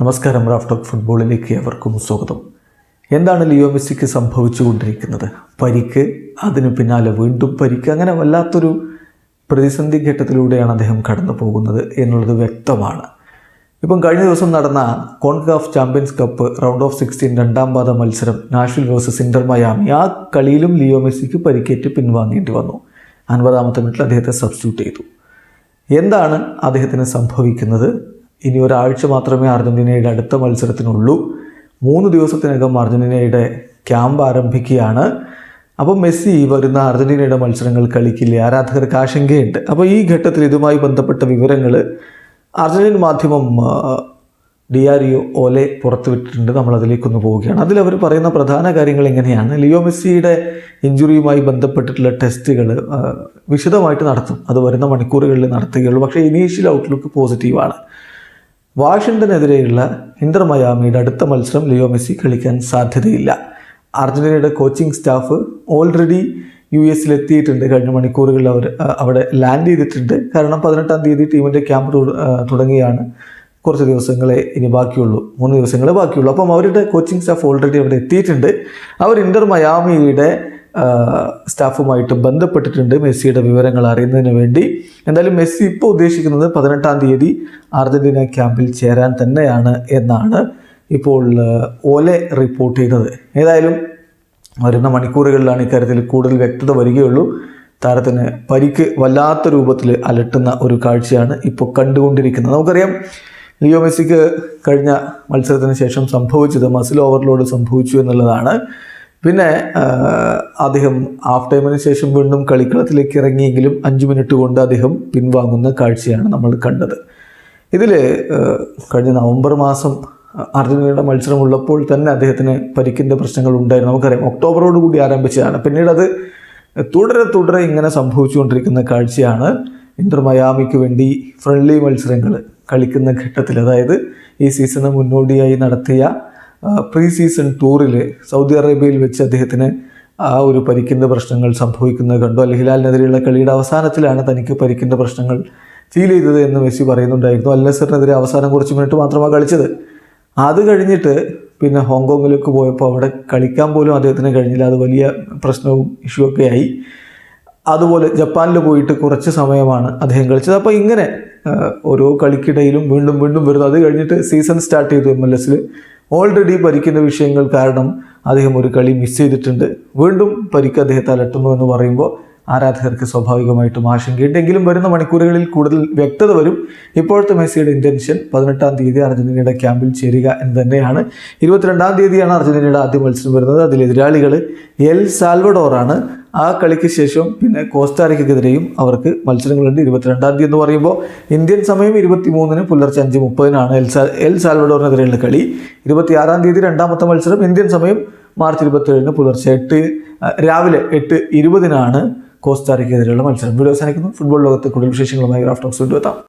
നമസ്കാരം റാഫ്ടോക്ക് ഫുട്ബോളിലേക്ക് അവർക്കും സ്വാഗതം. എന്താണ് ലിയോ മെസ്സിക്ക് സംഭവിച്ചുകൊണ്ടിരിക്കുന്നത്? പരിക്ക് അതിനു പിന്നാലെ വീണ്ടും പരിക്ക് അങ്ങനെ വല്ലാത്തൊരു പ്രതിസന്ധി ഘട്ടത്തിലൂടെയാണ് അദ്ദേഹം കടന്നു പോകുന്നത് എന്നുള്ളത് വ്യക്തമാണ്. ഇപ്പം കഴിഞ്ഞ ദിവസം നടന്ന CONCACAF Champions Cup round of sixteen രണ്ടാം പാദ മത്സരം നാഷണൽ വേഴ്സസ് ഇന്റർ മയാമി ആ കളിയിലും ലിയോ മെസ്സിക്ക് പരിക്കേറ്റ് പിൻവാങ്ങേണ്ടി വന്നു. അൻപതാമത്തെ മിനിറ്റിൽ അദ്ദേഹത്തെ സബ്സ്റ്റിറ്റ്യൂട്ട് ചെയ്തു. എന്താണ് അദ്ദേഹത്തിന് സംഭവിക്കുന്നത്? ഇനി ഒരാഴ്ച മാത്രമേ അർജന്റീനയുടെ അടുത്ത മത്സരത്തിനുള്ളൂ. മൂന്ന് ദിവസത്തിനകം അർജന്റീനയുടെ ക്യാമ്പ് ആരംഭിക്കുകയാണ്. അപ്പോൾ മെസ്സി വരുന്ന അർജന്റീനയുടെ മത്സരങ്ങൾ കളിക്കില്ല? ആരാധകർക്ക് ആശങ്കയുണ്ട്. അപ്പോൾ ഈ ഘട്ടത്തിൽ ഇതുമായി ബന്ധപ്പെട്ട വിവരങ്ങൾ അർജന്റീൻ മാധ്യമം ഡിയാരിയോ ഓലെ പുറത്തുവിട്ടിട്ടുണ്ട്. നമ്മൾ അതിലേക്കൊന്ന് പോവുകയാണ്. അതിൽ അവർ പറയുന്ന പ്രധാന കാര്യങ്ങൾ എങ്ങനെയാണ്? ലിയോ മെസ്സിയുടെ ഇഞ്ചുറിയുമായി ബന്ധപ്പെട്ടിട്ടുള്ള ടെസ്റ്റുകൾ വിശദമായിട്ട് നടത്തും. അത് വരുന്ന മണിക്കൂറുകളിൽ നടത്തുകയുള്ളൂ. പക്ഷേ ഇനീഷ്യൽ ഔട്ട്ലുക്ക് പോസിറ്റീവാണ്. വാഷിങ്ടനെതിരെയുള്ള ഇന്റർ മയാമിയുടെ അടുത്ത മത്സരം ലിയോ മെസ്സി കളിക്കാൻ സാധ്യതയില്ല. അർജന്റീനയുടെ കോച്ചിങ് സ്റ്റാഫ് ഓൾറെഡി യു എസിൽ എത്തിയിട്ടുണ്ട്. കഴിഞ്ഞ മണിക്കൂറുകളിൽ അവർ അവിടെ ലാൻഡ് ചെയ്തിട്ടുണ്ട്. കാരണം പതിനെട്ടാം തീയതി ടീമിന്റെ ക്യാമ്പ് തുടങ്ങിയാണ്. കുറച്ച് ദിവസങ്ങളെ ഇനി ബാക്കിയുള്ളൂ. മൂന്ന് ദിവസങ്ങളെ ബാക്കിയുള്ളൂ. അപ്പം അവരുടെ കോച്ചിങ് സ്റ്റാഫ് ഓൾറെഡി അവിടെ എത്തിയിട്ടുണ്ട്. അവർ ഇന്റർ മയാമിയുടെ സ്റ്റാഫുമായിട്ട് ബന്ധപ്പെട്ടിട്ടുണ്ട് മെസ്സിയുടെ വിവരങ്ങൾ അറിയുന്നതിന് വേണ്ടി. എന്തായാലും മെസ്സി ഇപ്പോൾ ഉദ്ദേശിക്കുന്നത് പതിനെട്ടാം തീയതി അർജന്റീന ക്യാമ്പിൽ ചേരാൻ തന്നെയാണ് എന്നാണ് ഇപ്പോൾ ഓലെ റിപ്പോർട്ട് ചെയ്തത്. ഏതായാലും വരുന്ന മണിക്കൂറുകളിലാണ് ഇക്കാര്യത്തിൽ കൂടുതൽ വ്യക്തത വരികയുള്ളൂ. താരത്തിന് പരിക്ക് വല്ലാത്ത രൂപത്തിൽ അലട്ടുന്ന ഒരു കാഴ്ചയാണ് ഇപ്പോൾ കണ്ടുകൊണ്ടിരിക്കുന്നത്. നമുക്കറിയാം ലിയോ മെസ്സിക്ക് കഴിഞ്ഞ മത്സരത്തിന് ശേഷം സംഭവിച്ചത് മസിൽ ഓവർലോഡ് സംഭവിച്ചു എന്നുള്ളതാണ്. പിന്നെ അദ്ദേഹം ഹാഫ് ടൈമിന് ശേഷം വീണ്ടും കളിക്കളത്തിലേക്ക് ഇറങ്ങിയെങ്കിലും അഞ്ച് മിനിറ്റ് കൊണ്ട് അദ്ദേഹം പിൻവാങ്ങുന്ന കാഴ്ചയാണ് നമ്മൾ കണ്ടത്. ഇതിൽ കഴിഞ്ഞ നവംബർ മാസം അർജന്റീനയുടെ മത്സരമുള്ളപ്പോൾ തന്നെ അദ്ദേഹത്തിന് പരിക്കിന്റെ പ്രശ്നങ്ങൾ ഉണ്ടായിരുന്നു. നമുക്കറിയാം ഒക്ടോബറോട് കൂടി ആരംഭിച്ചതാണ്. പിന്നീട് അത് തുടരെ തുടരെ ഇങ്ങനെ സംഭവിച്ചുകൊണ്ടിരിക്കുന്ന കാഴ്ചയാണ് ഇന്റർ മയാമിക്ക് വേണ്ടി ഫ്രണ്ട്ലി മത്സരങ്ങൾ കളിക്കുന്ന ഘട്ടത്തിൽ അതായത് ഈ സീസണ് മുന്നോടിയായി നടത്തിയ പ്രീ സീസൺ ടൂറിൽ സൗദി അറേബ്യയിൽ വെച്ച് അദ്ദേഹത്തിന് ആ ഒരു പരിക്കിന്റെ പ്രശ്നങ്ങൾ സംഭവിക്കുന്നത് കണ്ടു. അൽ ഹിലാലിനെതിരെയുള്ള കളിയുടെ അവസാനത്തിലാണ് തനിക്ക് പരിക്കിന്റെ പ്രശ്നങ്ങൾ ഫീൽ ചെയ്തത് എന്ന് മെസ്സി പറയുന്നുണ്ടായിരുന്നു. അൽ നസറിനെതിരെ അവസാനം കുറച്ച് മിനിറ്റ് മാത്രമാണ് കളിച്ചത്. അത് കഴിഞ്ഞിട്ട് പിന്നെ ഹോങ്കോങ്ങിലേക്ക് പോയപ്പോൾ അവിടെ കളിക്കാൻ പോലും അദ്ദേഹത്തിന് കഴിഞ്ഞില്ല. അത് വലിയ പ്രശ്നവും ഇഷ്യൂ ഒക്കെ ആയി. അതുപോലെ ജപ്പാനിൽ പോയിട്ട് കുറച്ച് സമയമാണ് അദ്ദേഹം കളിച്ചത്. അപ്പോൾ ഇങ്ങനെ ഓരോ കളിക്കിടയിലും വീണ്ടും വീണ്ടും വരുന്നു. അത് കഴിഞ്ഞിട്ട് സീസൺ സ്റ്റാർട്ട് ചെയ്തു എം എൽ എസിൽ ഓൾറെഡി പരിക്കുന്ന വിഷയങ്ങൾ കാരണം അദ്ദേഹം ഒരു കളി മിസ് ചെയ്തിട്ടുണ്ട്. വീണ്ടും പരിക്ക് അദ്ദേഹത്തെ അലട്ടുന്നു എന്ന് പറയുമ്പോൾ ആരാധകർക്ക് സ്വാഭാവികമായിട്ടും ആശങ്കയുണ്ടെങ്കിലും വരുന്ന മണിക്കൂറുകളിൽ കൂടുതൽ വ്യക്തത വരും. ഇപ്പോഴത്തെ മെസ്സിയുടെ ഇന്റൻഷൻ പതിനെട്ടാം തീയതി അർജന്റീനയുടെ ക്യാമ്പിൽ ചേരുക എന്ന് തന്നെയാണ്. ഇരുപത്തിരണ്ടാം തീയതിയാണ് അർജന്റീനയുടെ ആദ്യ മത്സരം വരുന്നത്. അതിൽ എതിരാളികൾ എൽ സാൽവഡോറാണ്. ആ കളിക്ക് ശേഷം പിന്നെ കോസ്റ്റാറിക്കെതിരെയും അവർക്ക് മത്സരങ്ങളുണ്ട്. ഇരുപത്തിരണ്ടാം തീയതി എന്ന് പറയുമ്പോൾ ഇന്ത്യൻ സമയം ഇരുപത്തി മൂന്നിന് പുലർച്ചെ അഞ്ച് മുപ്പതിനാണ് എൽ സാ എൽ സാൽവഡോറിനെതിരെയുള്ള കളി. ഇരുപത്തിയാറാം തീയതി രണ്ടാമത്തെ മത്സരം ഇന്ത്യൻ സമയം മാർച്ച് ഇരുപത്തേഴിന് പുലർച്ചെ എട്ട് രാവിലെ എട്ട് ഇരുപതിനാണ് കോസ്റ്റാറിക്കെതിരെയുള്ള മത്സരം. വീഡിയോ അവസാനിക്കുന്നു. ഫുട്ബോൾ ലോകത്തെ കൂടുതൽ വിശേഷങ്ങളുമായി ക്രാഫ്റ്റ് ടോക്സ് വീണ്ടും എത്താം.